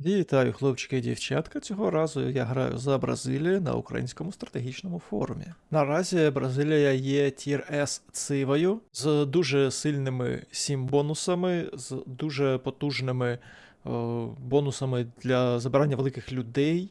Вітаю, хлопчики і дівчатка. Цього разу я граю за Бразилію на українському стратегічному форумі. Наразі Бразилія є тір С цивою з дуже сильними сім бонусами, з дуже потужними е, бонусами для забирання великих людей,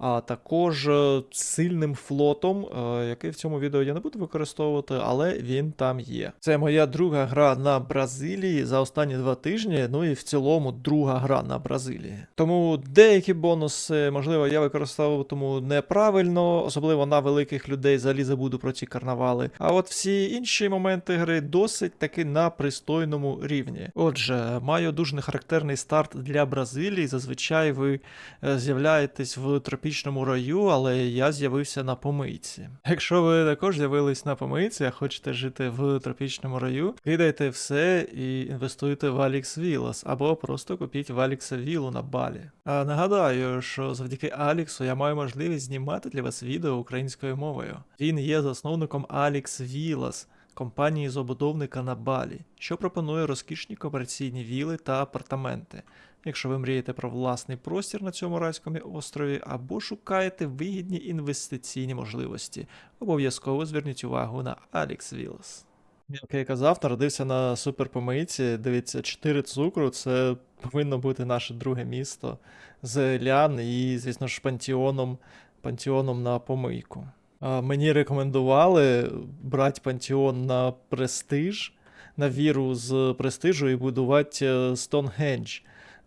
а також е, сильним флотом, е, який в цьому відео я не буду використовувати, але він там є. Це моя друга гра на Бразилії за останні два тижні, ну і в цілому друга гра на Бразилії. Тому деякі бонуси, можливо, я використовуватиму неправильно, особливо на великих людей взагалі забуду про ці карнавали. А от всі інші моменти гри досить таки на пристойному рівні. Отже, маю дуже нехарактерний старт для Бразилії. Зазвичай ви е, з'являєтесь в тропічному раю, але я з'явився на помийці. Якщо ви також з'явились на помийці, а хочете жити в тропічному раю, кидайте все і інвестуйте в Алікс Вілас, або просто купіть в Алікса Вілу на балі. А нагадаю, що завдяки Аліксу я маю можливість знімати для вас відео українською мовою. Він є засновником Алікс Вілас. Компанії забудовника на Балі, що пропонує розкішні комерційні віли та апартаменти. Якщо ви мрієте про власний простір на цьому райському острові або шукаєте вигідні інвестиційні можливості, обов'язково зверніть увагу на Alex Villas. Як я казав, народився на суперпомийці. Дивіться, 4 цукру це повинно бути наше друге місто з Лян і, звісно ж, пантеоном, пантеоном на помийку. Мені рекомендували брати пантеон на престиж, на віру з престижу і будувати Стоунхендж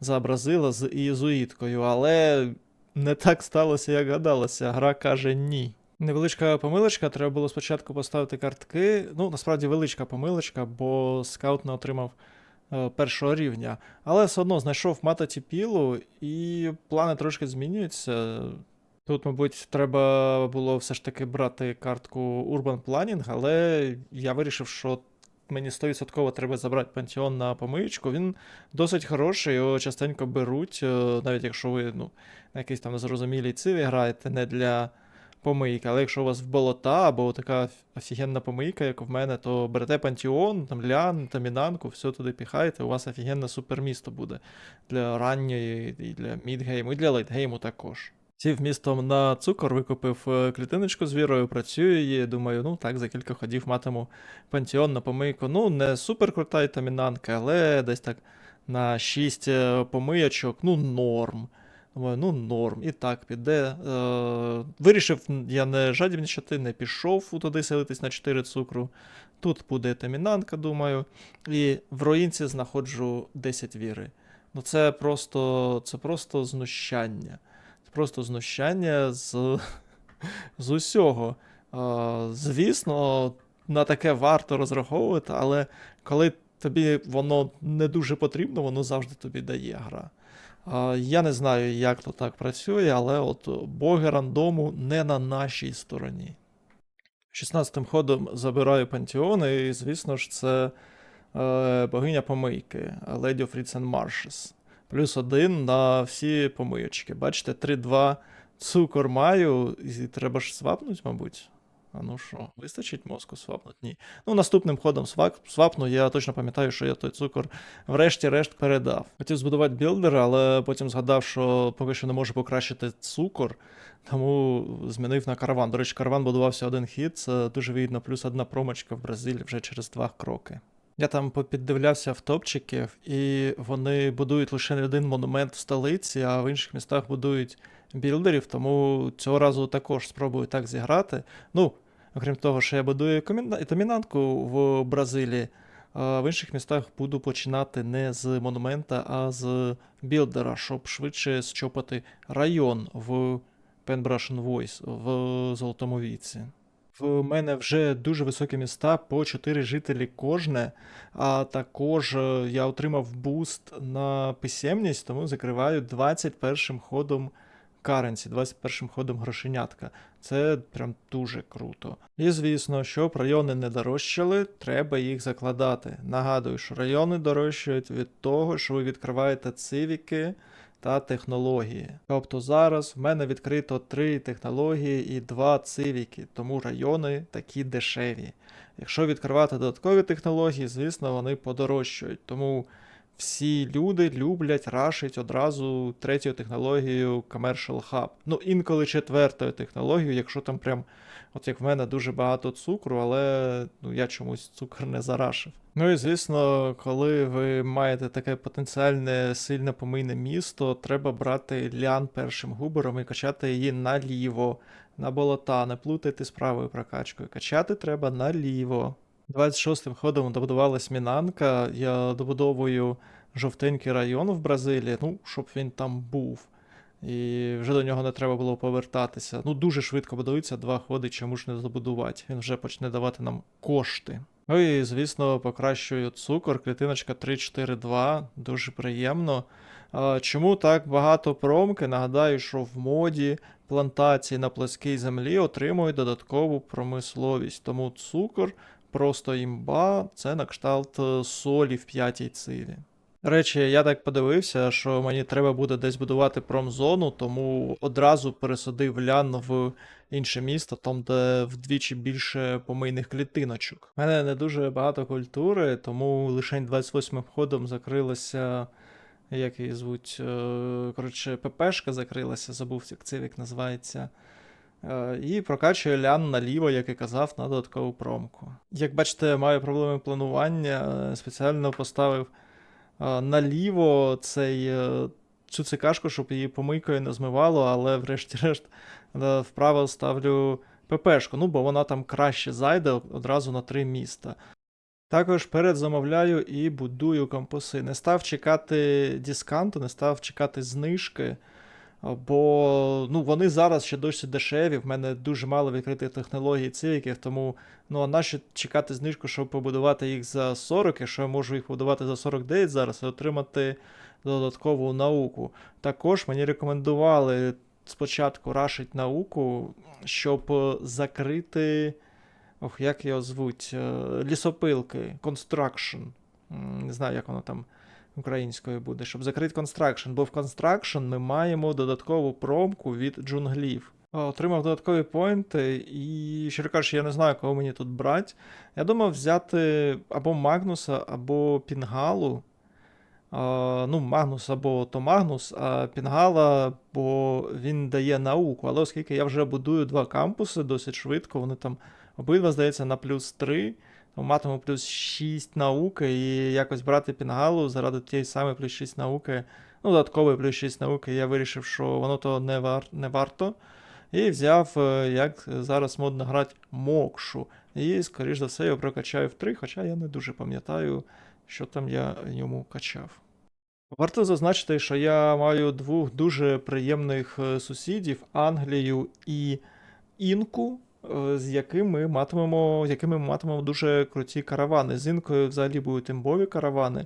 за Бразила з ієзуїткою, але не так сталося, як гадалося. Гра каже ні. Невеличка помилочка, треба було спочатку поставити картки. Ну, насправді величка помилочка, бо скаут не отримав е, першого рівня. Але все одно знайшов мата Тіпілу, і плани трошки змінюються. Тут, мабуть, треба було все ж таки брати картку Urban Planning, але я вирішив, що мені 100% треба забрати пантеон на помиючку. Він досить хороший, його частенько беруть, е, навіть якщо ви ну, на якійсь там незрозумілій циві граєте, не для помийки. Але якщо у вас в болота або така офігенна помийка, як в мене, то берете пантеон, там лян, тамінанку, все туди піхаєте, у вас офігенне супермісто буде для ранньої, і для мідгейму, і для лейтгейму також. Сів містом на цукор, викупив е, клітиночку з вірою, працюю її. Думаю, ну так, за кілька ходів матиму пантеон на помийку. Ну, не супер крута тамінанка, але десь так на 6 помиячок, ну, норм. Думаю, ну норм, і так піде. Е, Вирішив я не жадібничати, не пішов туди селитись на 4 цукру. Тут буде тамінанка, думаю. І в руїнці знаходжу 10 віри. Ну це просто, це просто знущання просто знущання з з усього. Звісно, на таке варто розраховувати, але коли тобі воно не дуже потрібно, воно завжди тобі дає гра. Я не знаю, як то так працює, але от боги рандому не на нашій стороні. 16-м ходом забираю пантеон, і, звісно ж, це е, богиня помийки Reeds and Marshes плюс один на всі помиючки. Бачите, 3-2 цукор маю, і треба ж свапнуть, мабуть. А ну що, вистачить мозку свапнуть? Ні. Ну, наступним ходом свап, свапну, я точно пам'ятаю, що я той цукор врешті-решт передав. Хотів збудувати білдер, але потім згадав, що поки що не можу покращити цукор, тому змінив на караван. До речі, караван будувався один хід, це дуже вигідно, плюс одна промочка в Бразилії вже через два кроки. Я там попіддивлявся в топчиків, і вони будують лише один монумент в столиці, а в інших містах будують білдерів, тому цього разу також спробую так зіграти. Ну, окрім того, що я будую домінантку в Бразилії, а в інших містах буду починати не з монумента, а з білдера, щоб швидше щопати район в Pen Russian Voice в Золотому віці. В мене вже дуже високі міста по 4 жителі кожне, а також е, я отримав буст на писемність, тому закриваю 21 ходом каренсі, 21 ходом грошенятка. Це прям дуже круто. І звісно, щоб райони не дорожчали, треба їх закладати. Нагадую, що райони дорожчають від того, що ви відкриваєте цивіки та технології. Тобто зараз в мене відкрито три технології і два цивіки, тому райони такі дешеві. Якщо відкривати додаткові технології, звісно, вони подорожчають. Тому всі люди люблять рашить одразу третьою технологією Commercial Hub. Ну, інколи четвертою технологією, якщо там прям, от як в мене, дуже багато цукру, але ну, я чомусь цукор не зарашив. Ну і звісно, коли ви маєте таке потенціальне сильне помийне місто, треба брати лян першим губером і качати її наліво, на болота, не плутайте з правою прокачкою. Качати треба наліво. 26-м ходом добудувалась Мінанка. Я добудовую жовтенький район в Бразилії, ну, щоб він там був. І вже до нього не треба було повертатися. Ну, дуже швидко будується, два ходи, чому ж не добудувати. Він вже почне давати нам кошти. Ну і, звісно, покращую цукор, клітиночка 342, дуже приємно. Чому так багато промки? Нагадаю, що в моді плантації на плоскій землі отримують додаткову промисловість. Тому цукор просто імба, це на кшталт е, солі в п'ятій циві. Речі, я так подивився, що мені треба буде десь будувати промзону, тому одразу пересадив лян в інше місто, там, де вдвічі більше помийних клітиночок. У мене не дуже багато культури, тому лише 28 ходом закрилася. Як її звуть? е, Коротше, ППшка закрилася, забув, як цивік називається. Е, І прокачує лян наліво, як і казав, на додаткову промку. Як бачите, маю проблеми планування. е, Спеціально поставив е, наліво цей, цю цикашку, щоб її помийкою не змивало, але врешті-решт вправо ставлю ППшку, ну бо вона там краще зайде одразу на три міста. Також передзамовляю і будую компоси. Не став чекати дисканту, не став чекати знижки. Бо ну, вони зараз ще досі дешеві. В мене дуже мало відкритих технологій цивіків, тому ну, а нащо чекати знижку, щоб побудувати їх за 40, якщо я можу їх побудувати за 49 зараз і отримати додаткову науку. Також мені рекомендували спочатку рашить науку, щоб закрити. Ох, як його звуть? е, Лісопилки, construction. Не знаю, як воно там українською буде, щоб закрити Construction, бо в Construction ми маємо додаткову промку від джунглів. Отримав додаткові поінти, і, щиро кажучи, я не знаю, кого мені тут брати. Я думав взяти або Магнуса, або Пінгалу. А, ну, Магнус або то Магнус, а Пінгала, бо він дає науку. Але оскільки я вже будую два кампуси досить швидко, вони там обидва, здається, на плюс 3. Тому матиму плюс 6 науки, і якось брати пінгалу заради тієї самої плюс 6 науки, ну, додаткової плюс 6 науки, я вирішив, що воно того не, вар... не варто. І взяв, е, як зараз модно грати, мокшу. І, скоріш за все, його прокачаю в 3, хоча я не дуже пам'ятаю, що там я йому качав. Варто зазначити, що я маю двох дуже приємних е, сусідів Англію і Інку, е, з якими матимемо, з якими ми матимемо дуже круті каравани. З інкою взагалі будуть імбові каравани.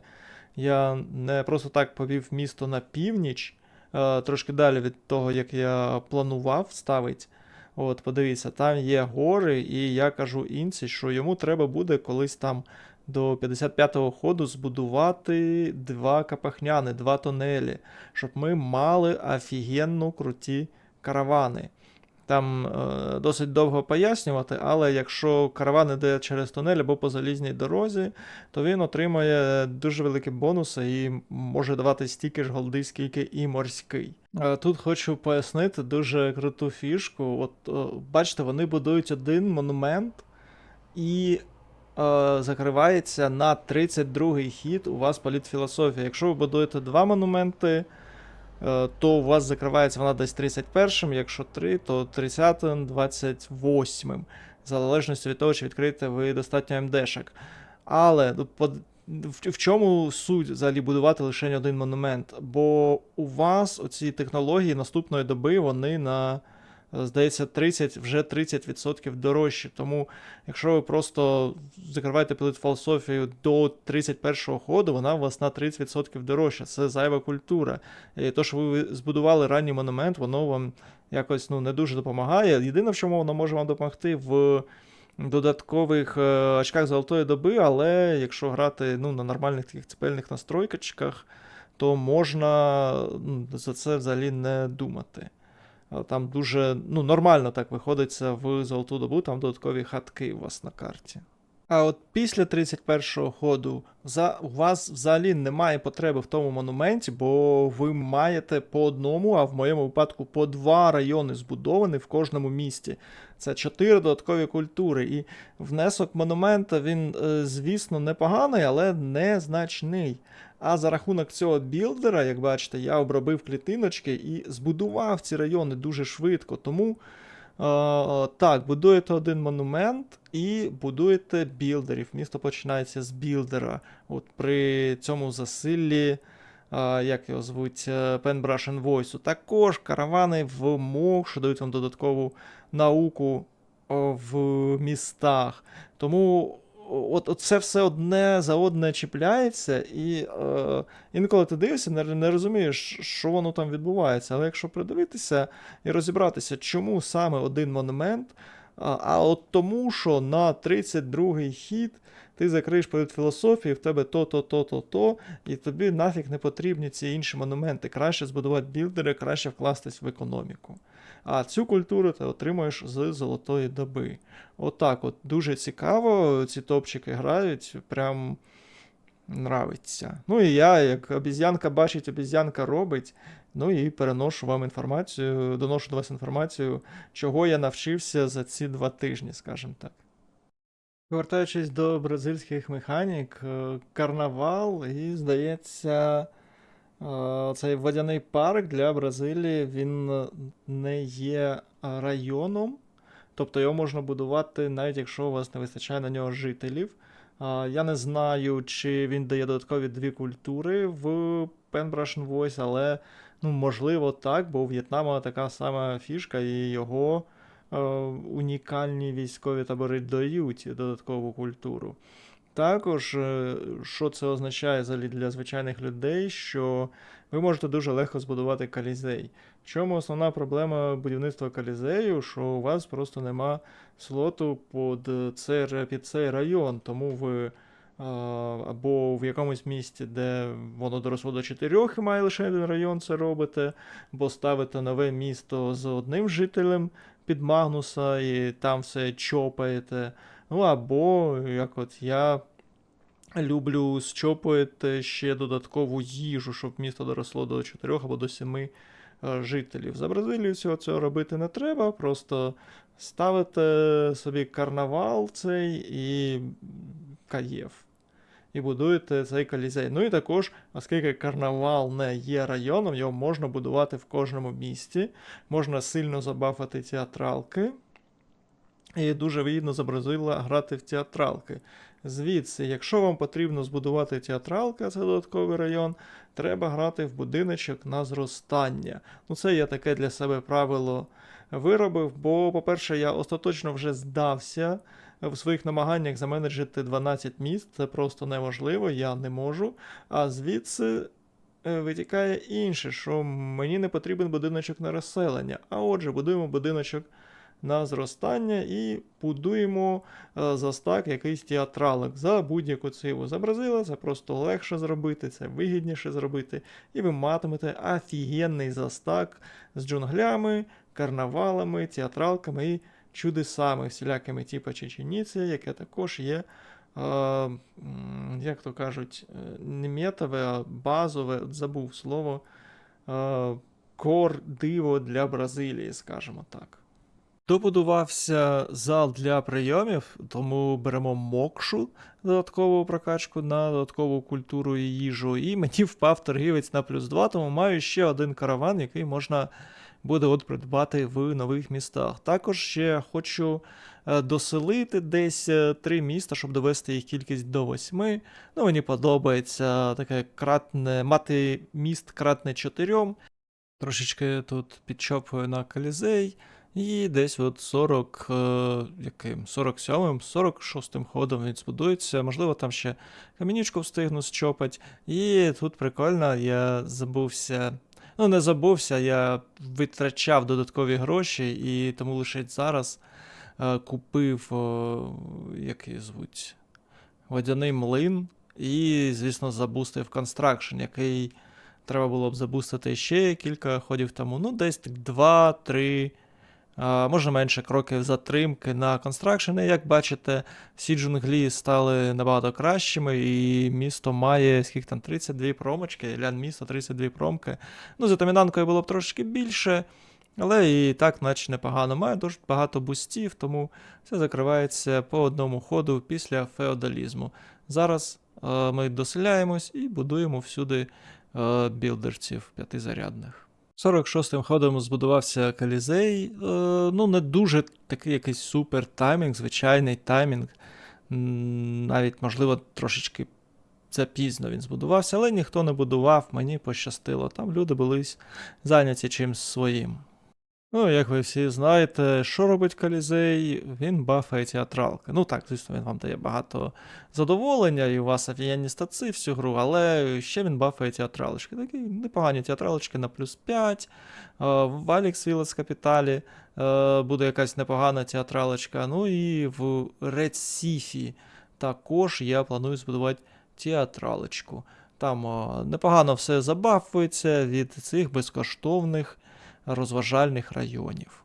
Я не просто так повів місто на північ, е, трошки далі від того, як я планував ставити. От, подивіться, там є гори, і я кажу інці, що йому треба буде колись там до 55-го ходу збудувати два капахняни, два тунелі, щоб ми мали офігенно круті каравани. Там е, досить довго пояснювати, але якщо караван іде через тунель або по залізній дорозі, то він отримає дуже великі бонуси і може давати стільки ж голди, скільки і морський. Е, Тут хочу пояснити дуже круту фішку. От е, бачите, вони будують один монумент і закривається на 32-й хід у вас політфілософія. Якщо ви будуєте два монументи, то у вас закривається вона десь 31-м, якщо 3, то 30-м, 28-м. В залежності від того, чи відкриєте ви достатньо МДшок. Але ну, в, чому суть взагалі будувати лише один монумент? Бо у вас оці технології наступної доби вони на, е, здається, 30, вже 30% дорожчі. Тому якщо ви просто закриваєте політфілософію до 31-го ходу, вона у вас на 30% дорожча. Це зайва культура. І то, що ви збудували ранній монумент, воно вам якось ну, не дуже допомагає. Єдине, в чому воно може вам допомогти в додаткових е, очках золотої доби, але якщо грати ну, на нормальних таких цепельних настройкачках, то можна ну, за це взагалі не думати. Там дуже ну, нормально так виходиться в золоту добу, там додаткові хатки у вас на карті. А от після 31-го ходу за, у вас взагалі немає потреби в тому монументі, бо ви маєте по одному, а в моєму випадку по два райони збудовані в кожному місті. Це чотири додаткові культури. І внесок монумента він, е, звісно, непоганий, але незначний. А за рахунок цього білдера, як бачите, я обробив клітиночки і збудував ці райони дуже швидко. Тому. Е, так, будуєте один монумент і будуєте білдерів. Місто починається з білдера. От При цьому засиллі, е, як його звуть, е, Penbrush Voice. Також каравани в МОК, що дають вам додаткову науку в містах. Тому от, от це все одне за одне чіпляється, і е, інколи ти дивишся, не, не розумієш, що воно там відбувається. Але якщо придивитися і розібратися, чому саме один монумент, а, а от тому, що на 32-й хід ти закриєш перед філософією, в тебе то, то, то, то, то, і тобі нафіг не потрібні ці інші монументи. Краще збудувати білдери, краще вкластись в економіку. А цю культуру ти отримуєш з золотої доби. Отак от, дуже цікаво, ці топчики грають, прям нравиться. Ну і я, як обіз'янка бачить, обіз'янка робить. Ну і переношу вам інформацію, доношу до вас інформацію, чого я навчився за ці два тижні, скажімо так. Повертаючись до бразильських механік, е, карнавал, і, здається, цей водяний парк для Бразилії він не є районом, тобто його можна будувати, навіть якщо у вас не вистачає на нього жителів. Я не знаю, чи він дає додаткові дві культури в Penbrush Voice, але ну, можливо так, бо у В'єтнама така сама фішка, і його е, унікальні військові табори дають додаткову культуру. Також, е, що це означає взагалі для звичайних людей, що ви можете дуже легко збудувати калізей. В чому основна проблема будівництва калізею, що у вас просто нема слоту під цей, під цей район, тому ви або в якомусь місті, де воно доросло до 4 і має лише один район, це робите, або ставите нове місто з одним жителем під Магнуса і там все чопаєте. Ну або, як от я люблю щопати ще додаткову їжу, щоб місто доросло до 4 або до 7 е, жителів. За Бразилію всього цього робити не треба, просто ставите собі карнавал цей і каєв. І будуєте цей колізей. Ну і також, оскільки карнавал не є районом, його можна будувати в кожному місті, можна сильно забафати театралки. І дуже вигідно за Бразила грати в театралки. Звідси, якщо вам потрібно збудувати театралка, це додатковий район, треба грати в будиночок на зростання. Ну, це я таке для себе правило виробив, бо, по-перше, я остаточно вже здався в своїх намаганнях заменеджити 12 міст. Це просто неможливо, я не можу. А звідси. е, Витікає інше, що мені не потрібен будиночок на розселення. А отже, будуємо будиночок на зростання і будуємо е, застак якийсь театралик за будь-яку циву. За Бразила це просто легше зробити, це вигідніше зробити. І ви матимете офігенний застак з джунглями, карнавалами, театралками і чудесами, всілякими типу чеченіці, яке також є. е, Як то кажуть, е, не метове, а базове, забув слово, кор диво для Бразилії, скажімо так. Добудувався зал для прийомів, тому беремо мокшу додаткову прокачку на додаткову культуру і їжу. І мені впав торгівець на плюс 2, тому маю ще один караван, який можна буде от придбати в нових містах. Також ще хочу е, доселити десь е, три міста, щоб довести їх кількість до восьми. Ну, мені подобається таке кратне, мати міст кратне чотирьом. Трошечки тут підчопую на колізей. І десь от 40, е, яким, 47-м, 46-м ходом він збудується. Можливо, там ще камінючку встигну щопать. І тут прикольно, я забувся. Ну, не забувся, я витрачав додаткові гроші, і тому лише зараз е, купив, е, як її звуть, водяний млин. І, звісно, забустив Construction, який треба було б забустити ще кілька ходів тому. Ну, десь так 2-3 А, можна менше кроків затримки на констракшени. Як бачите, всі джунглі стали набагато кращими, і місто має скільки там 32 промочки, лян місто 32 промки. Ну, за домінанкою було б трошки більше, але і так, наче непогано. Має дуже багато бустів, тому все закривається по одному ходу після феодалізму. Зараз е, ми доселяємось і будуємо всюди е, білдерців п'ятизарядних. 46-м ходом збудувався Калізей. Е, ну, не дуже такий якийсь супер таймінг, звичайний таймінг. Навіть, можливо, трошечки запізно він збудувався, але ніхто не будував, мені пощастило. Там люди були зайняті чимсь своїм. Ну, як ви всі знаєте, що робить Калізей? Він бафає театралки. Ну так, звісно, він вам дає багато задоволення, і у вас офігенні стаци всю гру, але ще він бафає театралочки. Такі непогані театралочки на плюс 5. е, В Алікс Вілес Капіталі е, буде якась непогана театралочка. Ну і в Ред Сіфі також я планую збудувати театралочку. Там е, непогано все забафується від цих безкоштовних розважальних районів.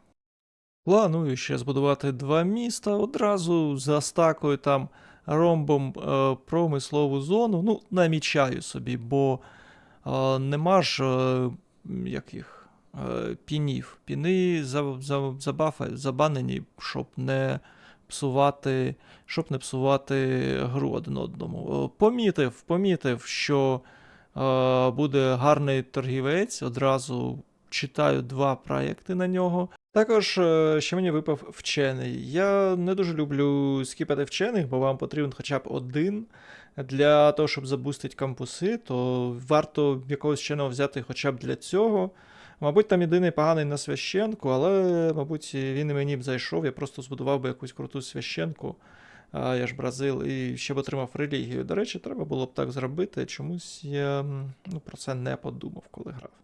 Планую ще збудувати два міста одразу за стакою там ромбом е, промислову зону. Ну, намічаю собі, бо е, нема ж е, як їх, е, пінів. Піни забанені, щоб не псувати, щоб не псувати гру один одному. Е, Помітив, помітив, що е, буде гарний торгівець. Одразу читаю два проєкти на нього. Також е, ще мені випав вчений. Я не дуже люблю скіпати вчених, бо вам потрібен хоча б один. Для того, щоб забустити кампуси, то варто якогось вченого взяти хоча б для цього. Мабуть, там єдиний поганий на священку, але, мабуть, він і мені б зайшов, я просто збудував би якусь круту священку. Я ж Бразил, і ще б отримав релігію. До речі, треба було б так зробити. Чомусь я ну, про це не подумав, коли грав.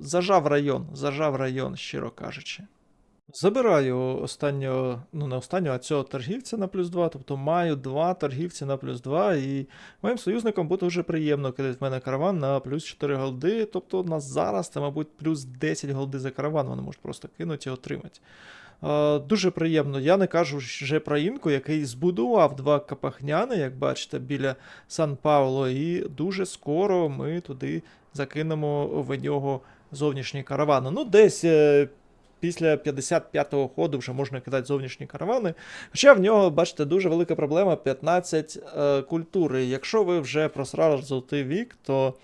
Зажав район, зажав район, щиро кажучи. Забираю останнього, ну не останнього, а цього торгівця на плюс 2, тобто маю два торгівці на плюс 2, і моїм союзникам буде дуже приємно кидати в мене караван на плюс 4 голди. Тобто на зараз це, мабуть, плюс 10 голди за караван, вони можуть просто кинути і отримати. Дуже приємно. Я не кажу вже про інку, який збудував два капахняни, як бачите, біля Сан-Пауло, і дуже скоро ми туди закинемо в нього зовнішній караван. Ну, десь е, після 55-го ходу вже можна кидати зовнішні каравани. Хоча в нього, бачите, дуже велика проблема 15 е, культури. Якщо ви вже просрали золотий вік, то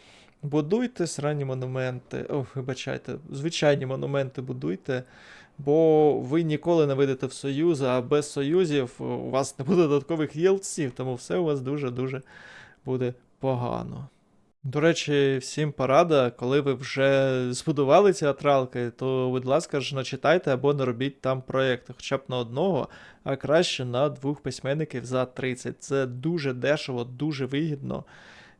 будуйте сранні монументи. Ох, вибачайте, звичайні монументи будуйте. Бо ви ніколи не вийдете в союз, а без союзів у вас не буде додаткових єлців, тому все у вас дуже-дуже буде погано. До речі, всім порада, коли ви вже збудували театралки, то, будь ласка ж, начитайте або не робіть там проєкти, хоча б на одного, а краще на двох письменників за 30. Це дуже дешево, дуже вигідно.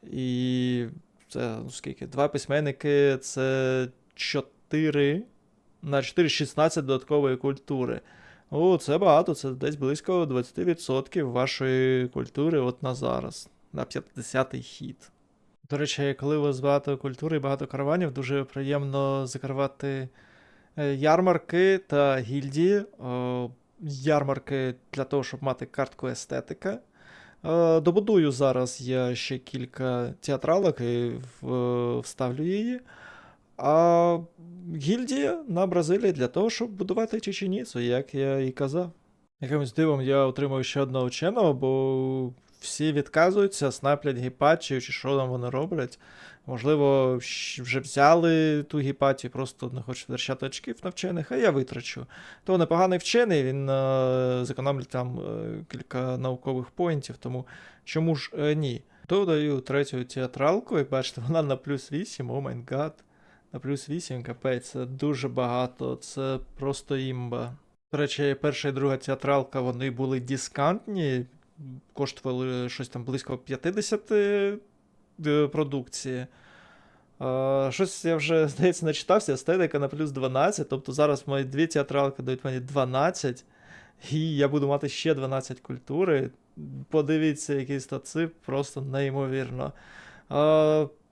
І це ну, скільки? Два письменники це 4 на 4 16 додаткової культури. О, це багато, це десь близько 20% вашої культури от на зараз, на 50-й хід. До речі, коли у вас багато культури і багато караванів, дуже приємно закривати е, ярмарки та гільдії. Ярмарки для того, щоб мати картку естетика. Е, Добудую зараз я ще кілька театралок і вставлю її. А гільдія на Бразилії для того, щоб будувати чеченіцу, як я і казав. Якимось дивом я отримую ще одного вченого, бо всі відказуються, снаплять гіпатію, чи що там вони роблять. Можливо, вже взяли ту гіпатію, просто не хочуть втрачати очків на вчених, а я витрачу. То непоганий вчений, він е, зекономить там е, кілька наукових поінтів, тому чому ж е, ні? Додаю третю театралку, як бачите, вона на плюс 8, о май гад. На плюс 8, капець, це дуже багато, це просто імба. До речі, перша і друга театралка, вони були дискантні, коштували щось там близько 50 е, продукції. Щось я вже, здається, начитався, естетика на плюс 12, тобто зараз мої дві театралки дають мені 12, і я буду мати ще 12 культури. Подивіться, який стаци, просто неймовірно.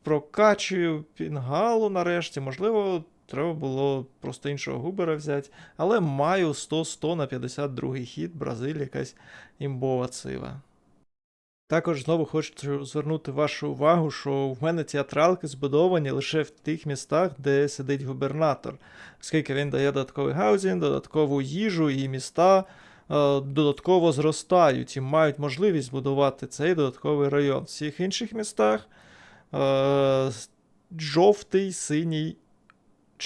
Прокачую пінгалу нарешті, можливо, треба було просто іншого губера взяти. Але маю 100-100 на 52 хід, Бразилія якась імбова цива. Також знову хочу звернути вашу увагу, що в мене театралки збудовані лише в тих містах, де сидить губернатор, оскільки він дає додатковий гаузінг, додаткову їжу і міста е, додатково зростають і мають можливість збудувати цей додатковий район. В всіх інших містах е, жовтий, синій,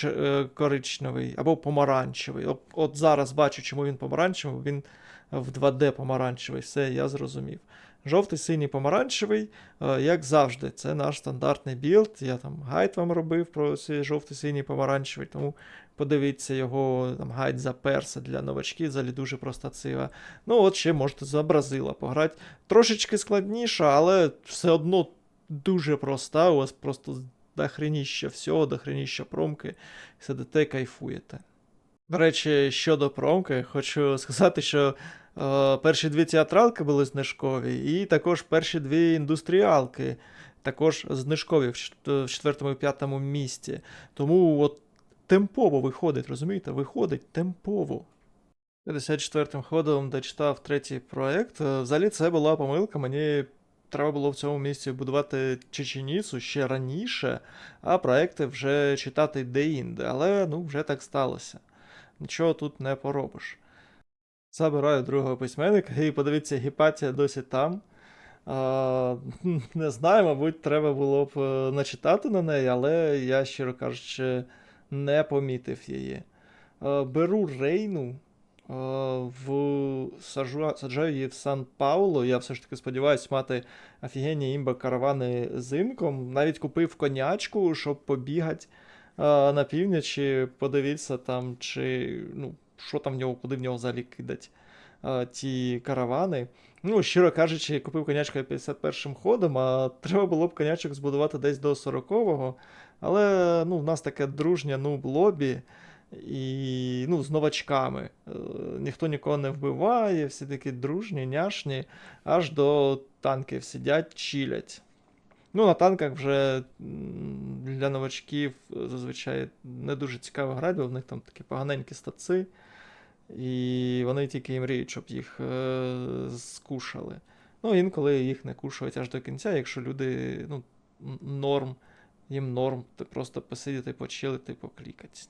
е, коричневий або помаранчевий. От, от зараз бачу, чому він помаранчевий, він в 2D помаранчевий. Все, я зрозумів. Жовтий, синій, помаранчевий, е, як завжди, це наш стандартний білд. Я там гайд вам робив про цей жовтий, синій, помаранчевий, тому подивіться його там гайд за перса для новачків, взагалі дуже проста цива. Ну, от ще можете за Бразила пограти. Трошечки складніше, але все одно дуже проста. У вас просто дохреніща всього, дохреніща промки. Сидите, кайфуєте. До речі, щодо промки, хочу сказати, що е, перші дві театралки були знижкові, і також перші дві індустріалки також знижкові в чет- в четвертому і п'ятому місці. Тому от темпово виходить, розумієте? Виходить темпово. 54-м ходом дочитав третій проект. Е, Взагалі це була помилка. Мені треба було в цьому місці будувати Чеченіцу ще раніше, а проекти вже читати де-інде. Але ну вже так сталося. Нічого тут не поробиш. Забираю другого письменника і подивіться, Гіпатія досі там. А, не знаю, мабуть, треба було б е, начитати на неї, але я, щиро кажучи, не помітив її. Е, Беру Рейну, в... саджу... саджаю її в Сан-Пауло. Я все ж таки сподіваюся мати офігенні імба каравани з інком. Навіть купив конячку, щоб побігати е, на північі, подивитися там, чи ну, що там в нього, куди в нього взагалі кидать е, ті каравани. Ну, щиро кажучи, купив конячка 51 ходом, а треба було б конячок збудувати десь до 40-го. Але ну, в нас таке дружнє ну, лобі. І ну, з новачками. Е, Ніхто нікого не вбиває, всі такі дружні, няшні, аж до танків сидять, чилять. Ну, на танках вже для новачків зазвичай не дуже цікаво грати, бо в них там такі поганенькі стаци. І вони тільки і мріють, щоб їх е, скушали. Ну, інколи їх не кушають аж до кінця, якщо люди, ну, норм, їм норм, то просто посидіти, почилити, поклікати.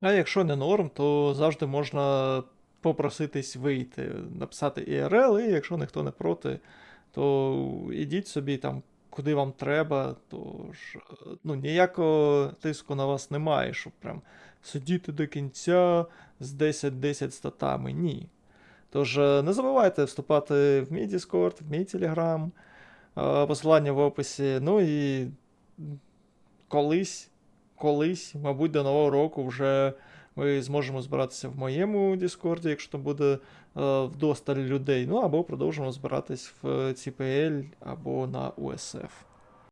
А якщо не норм, то завжди можна попроситись вийти, написати IRL, і якщо ніхто не проти, то ідіть собі там, куди вам треба, то ж, е, ну, ніякого тиску на вас немає, щоб прям сидіти до кінця з 10-10 статами. Ні. Тож е, не забувайте вступати в мій Discord, в мій Telegram, е, посилання в описі. Ну і колись, колись, мабуть, до нового року вже ми зможемо збиратися в моєму Діскорді, якщо там буде е, вдосталь людей. Ну або продовжимо збиратись в CPL або на USF.